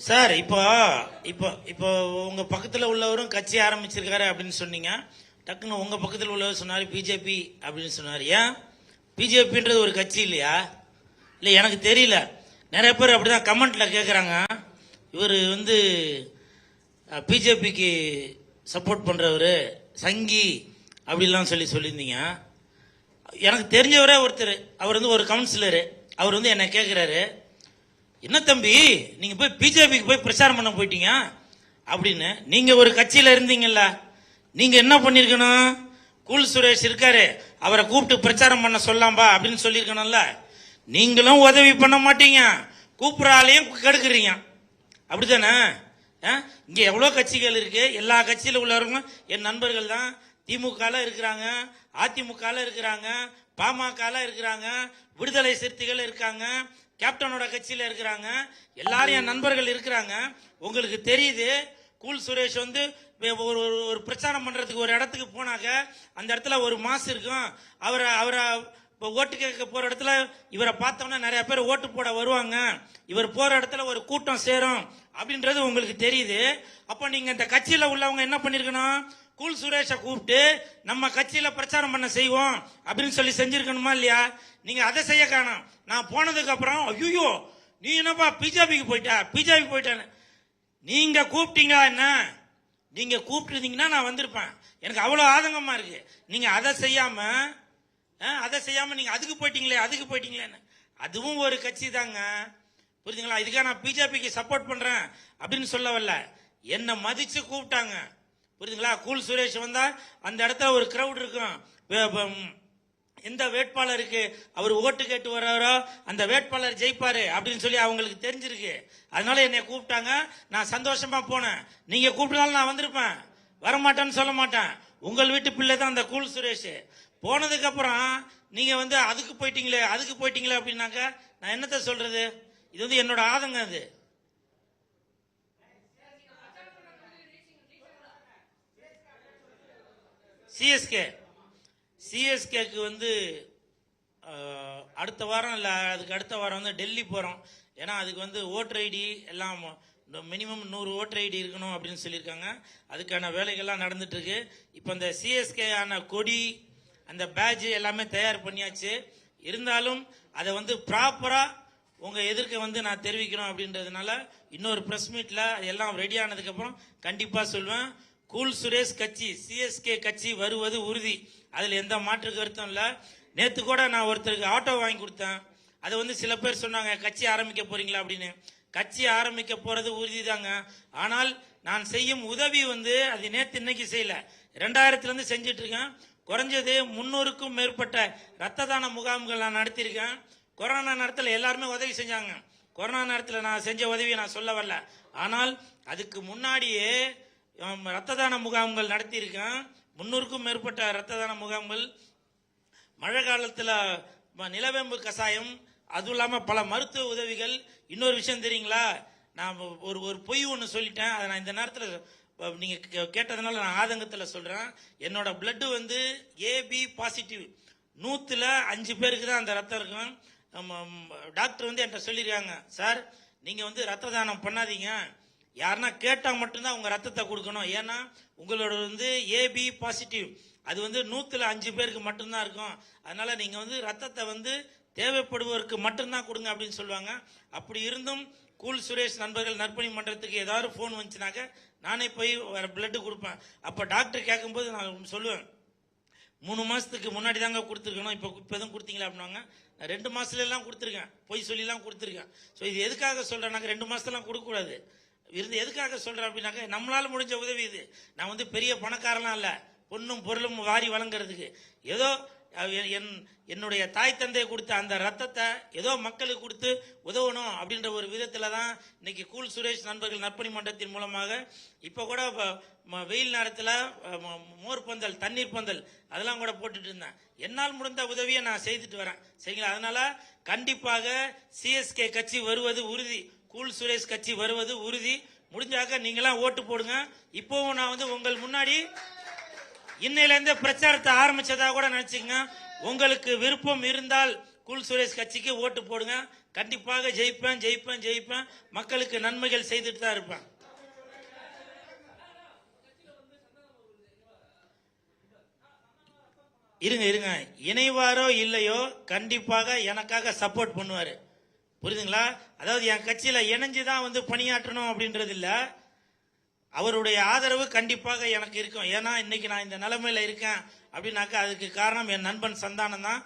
Sir இப்போ இப்போ இப்போ உங்க பக்கத்துல உள்ளவரும் கட்சி ஆரம்பிச்சிருக்காரு அப்படின்னு சொன்னீங்க. டக்குன்னு உங்க பக்கத்துல உள்ளவர் சொன்னாரு பிஜேபி அப்படின்னு சொன்னாரு. ஏன்? பிஜேபின்றது ஒரு கட்சி இல்லையா? இல்ல எனக்கு தெரியல. நிறைய பேர் அப்படிதான் கமெண்ட்ல கேக்குறாங்க. இவர் வந்து பிஜேபிக்கு சப்போர்ட் பண்ணுறவர் சங்கி அப்படிலாம் சொல்லி சொல்லியிருந்தீங்க. எனக்கு தெரிஞ்சவரே ஒருத்தர். அவர் வந்து ஒரு கவுன்சிலரு. அவர் வந்து என்னை கேட்குறாரு என்ன தம்பி நீங்க போய் பிஜேபிக்கு போய் பிரச்சாரம் பண்ண போயிட்டீங்க? அப்படின்னு நீங்க ஒரு கட்சியில இருந்தீங்கல்ல நீங்க என்ன பண்ணிருக்கணும்? கூல் சுரேஷ் இருக்காரு அவரை கூப்பிட்டு பிரச்சாரம் பண்ண சொல்லாம்பா அப்படின்னு சொல்லியிருக்கணும்ல நீங்களும் உதவி பண்ண மாட்டீங்க. கூப்பிடறாலையும் கெடுக்குறீங்க. அப்படிதானே ஆ? இங்க எவ்வளோ கட்சிகள் இருக்கு? எல்லா கட்சியில உள்ளவர்களும் என் நண்பர்கள் தான். திமுகவில் இருக்கிறாங்க அதிமுகல இருக்கிறாங்க பாமகல இருக்கிறாங்க விடுதலை சிறுத்தைகள் இருக்காங்க கேப்டனோட கட்சியில இருக்கிறாங்க. எல்லாரும் என் நண்பர்கள் இருக்கிறாங்க. உங்களுக்கு தெரியுது கூல் சுரேஷ் வந்து ஒரு ஒரு- ஒரு பிரச்சாரம் பண்றதுக்கு ஒரு இடத்துக்கு போனாக்க அந்த இடத்துல ஒரு மாசு இருக்கும். அவரை அவரை இப்போ ஓட்டு கேட்க போற இடத்துல இவரை பார்த்தோம்னா நிறைய பேர் ஓட்டு போட வருவாங்க. இவர் போற இடத்துல ஒரு கூட்டம் சேரும். அப்படின்றது உங்களுக்கு தெரியுது. அப்போ நீங்க இந்த கட்சியில உள்ளவங்க என்ன பண்ணிருக்கணும்? கூல் சுரேஷை கூப்பிட்டு நம்ம கட்சியில பிரச்சாரம் பண்ண செய்வோம் அப்படின்னு சொல்லி செஞ்சிருக்கணுமா இல்லையா? நீங்க அதை செய்ய காணோம். நான் போனதுக்கு அப்புறம் ஐயோ நீ என்னப்பா பிஜேபிக்கு போயிட்டா? பிஜேபி போயிட்டேன்னு. நீங்க கூப்பிட்டீங்களா என்ன? நீங்க கூப்பிட்டுருந்தீங்கன்னா நான் வந்திருப்பேன். எனக்கு அவ்வளோ ஆதங்கமா இருக்கு. நீங்க அதை செய்யாம அதை செய்யாம நீங்க அதுக்கு போயிட்டீங்களே அதுக்கு போயிட்டீங்களேன்னு. அதுவும் ஒரு கட்சி தாங்க. புரிஞ்சுங்களா? இதுக்காக நான் பிஜேபிக்கு சப்போர்ட் பண்றேன் அப்படின்னு சொல்ல வரல. என்னை மதிச்சு கூப்பிட்டாங்க. புரியுதுங்களா? கூல் சுரேஷ் வந்தா அந்த இடத்துல ஒரு கிரவுட் இருக்கும். எந்த வேட்பாளருக்கு அவர் ஓட்டு கேட்டு வர்றாரோ அந்த வேட்பாளர் ஜெயிப்பாரு அப்படின்னு சொல்லி அவங்களுக்கு தெரிஞ்சிருக்கு. அதனால என்னை கூப்பிட்டாங்க. நான் சந்தோஷமா போனேன். நீங்க கூப்பிட்டாலும் நான் வந்திருப்பேன். வரமாட்டேன்னு சொல்ல மாட்டேன். உங்கள் வீட்டு பிள்ளை தான் அந்த கூல் சுரேஷ். போனதுக்கு அப்புறம் நீங்க வந்து அதுக்கு போயிட்டீங்களே அதுக்கு போயிட்டீங்களே அப்படின்னாக்க நான் என்னத்த சொல்றது? இது வந்து என்னோட ஆதங்கம் அது. சிஎஸ்கே சிஎஸ்கேக்கு வந்து அடுத்த வாரம் இல்லை அதுக்கு அடுத்த வாரம் வந்து டெல்லி போகிறோம் ஏன்னா அதுக்கு வந்து ஓட்டர் ஐடி எல்லாம் மினிமம் நூறு ஓட்டர் ஐடி இருக்கணும் அப்படின்னு சொல்லியிருக்காங்க. அதுக்கான வேலைகள்லாம் நடந்துட்டுருக்கு. இப்போ இந்த சிஎஸ்கே ஆன கொடி அந்த பேட்ஜ் எல்லாமே தயார் பண்ணியாச்சு. இருந்தாலும் அதை வந்து ப்ராப்பராக உங்கள் எதிர்க்க வந்து நான் தெரிவிக்கணும் அப்படின்றதுனால இன்னொரு ப்ரெஸ் மீட்டில் எல்லாம் ரெடி ஆனதுக்கப்புறம் கண்டிப்பாக சொல்வேன். கூல் சுரேஷ் கட்சி சிஎஸ்கே கட்சி வருவது உறுதி. அதில் எந்த மாற்று கருத்தும் இல்லை. நேற்று கூட நான் ஒருத்தருக்கு ஆட்டோ வாங்கி கொடுத்தேன். அதை வந்து சில பேர் சொன்னாங்க கட்சி ஆரம்பிக்க போறீங்களா? அப்படின்னு. கட்சி ஆரம்பிக்க போறது உறுதிதாங்க. ஆனால் நான் செய்யும் உதவி வந்து அது நேற்று இன்னைக்கு செய்யல. ரெண்டாயிரத்துலேருந்து செஞ்சுட்டு இருக்கேன். குறைஞ்சது முன்னூறுக்கும் மேற்பட்ட ரத்த தான முகாம்கள் நான் நடத்தியிருக்கேன். கொரோனா நேரத்தில் எல்லாருமே உதவி செஞ்சாங்க. கொரோனா நேரத்தில் நான் செஞ்ச உதவியை நான் சொல்ல வரல. ஆனால் அதுக்கு முன்னாடியே ஆம், ரத்த தான முகாம்கள் நடத்தியிருக்கேன். முன்னூறுக்கும் மேற்பட்ட ரத்த தான முகாம்கள். மழை காலத்தில் நிலவேம்பு கஷாயம் அதுவும் இல்லாமல் பல மருத்துவ உதவிகள். இன்னொரு விஷயம் தெரியுங்களா? நான் ஒரு ஒரு பொய் ஒன்று சொல்லிட்டேன். அதை நான் இந்த நேரத்தில் நீங்கள் கேட்டதுனால நான் ஆதங்கத்தில் சொல்கிறேன் என்னோட பிளட்டு வந்து ஏபி பாசிட்டிவ் நூற்றில் அஞ்சு பேருக்கு தான் அந்த ரத்தம் இருக்கும். டாக்டர் வந்து என்கிட்ட சொல்லியிருக்காங்க. சார் நீங்கள் வந்து ரத்த தானம் பண்ணாதீங்க. யாருன்னா கேட்டால் மட்டும்தான் உங்கள் ரத்தத்தை கொடுக்கணும். ஏன்னா உங்களோட வந்து ஏபி பாசிட்டிவ் அது வந்து நூற்றில் அஞ்சு பேருக்கு மட்டும்தான் இருக்கும். அதனால் நீங்கள் வந்து ரத்தத்தை வந்து தேவைப்படுவோருக்கு மட்டும்தான் கொடுங்க அப்படின்னு சொல்லுவாங்க. அப்படி இருந்தும் கூல் சுரேஷ் நண்பர்கள் நற்பணி மன்றத்துக்கு ஏதாவது ஃபோன் வந்துச்சுனாக்க நானே போய் வேற பிளட்டு கொடுப்பேன். அப்போ டாக்டர் கேட்கும்போது நான் சொல்லுவேன். மூணு மாதத்துக்கு முன்னாடி தாங்க கொடுத்துருக்கணும். இப்போ இப்போ எதுவும் கொடுத்தீங்களா அப்படின்னாங்க. நான் ரெண்டு மாதத்துலலாம் கொடுத்துருக்கேன். பொய் சொல்லிலாம் கொடுத்துருக்கேன். ஸோ இது எதுக்காக சொல்கிறேன் நாங்கள் ரெண்டு மாதத்துலாம் கொடுக்கக்கூடாது. இருந்து எதுக்காக சொல்றேன் அப்படின்னாக்க நம்மளால முடிஞ்ச உதவி இது. நான் வந்து பெரிய பணக்காரலாம் இல்ல. பொண்ணும் பொருளும் வாரி வழங்குறதுக்கு. ஏதோ என்- என் என்னுடைய தாய் தந்தை கொடுத்த அந்த ரத்தத்தை ஏதோ மக்களுக்கு கொடுத்து உதவணும் அப்படின்ற ஒரு விதத்துல தான் இன்னைக்கு கூல் சுரேஷ் நண்பர்கள் நற்பணி மன்றத்தின் மூலமாக இப்போ கூட ம- வெயில் நேரத்தில் மோர் பந்தல் தண்ணீர் பந்தல் அதெல்லாம் கூட போட்டுட்டு இருந்தேன். என்னால் முடிந்த உதவியை நான் செய்துட்டு வரேன். சரிங்களா? அதனால கண்டிப்பாக சிஎஸ்கே கட்சி வருவது உறுதி. கூல் சுரேஷ் கட்சி வருவது உறுதி. முடிஞ்சாக்க நீங்களாம் ஓட்டு போடுங்க. இப்போவும் நான் வந்து உங்கள் முன்னாடி இன்னையில பிரச்சாரத்தை ஆரம்பிச்சதா கூட நினைச்சுங்க உங்களுக்கு விருப்பம் இருந்தால் கூல் சுரேஷ் கட்சிக்கு ஓட்டு போடுங்க. கண்டிப்பாக ஜெயிப்பேன் ஜெயிப்பேன் ஜெயிப்பேன். மக்களுக்கு நன்மைகள் செய்துட்டு தான் இருப்பேன். இருங்க இருங்க. இணைவாரோ இல்லையோ கண்டிப்பாக எனக்காக சப்போர்ட் பண்ணுவாரு. புரியுதுங்களா? அதாவது என் கட்சியில இணைஞ்சு தான் வந்து பணியாற்றணும் அப்படின்றது இல்ல அவருடைய ஆதரவு கண்டிப்பாக எனக்கு இருக்கும். ஏன்னா இன்னைக்கு நான் இந்த நிலைமையில இருக்கேன் அப்படின்னாக்கா அதுக்கு காரணம் என் நண்பன் சந்தானம் தான்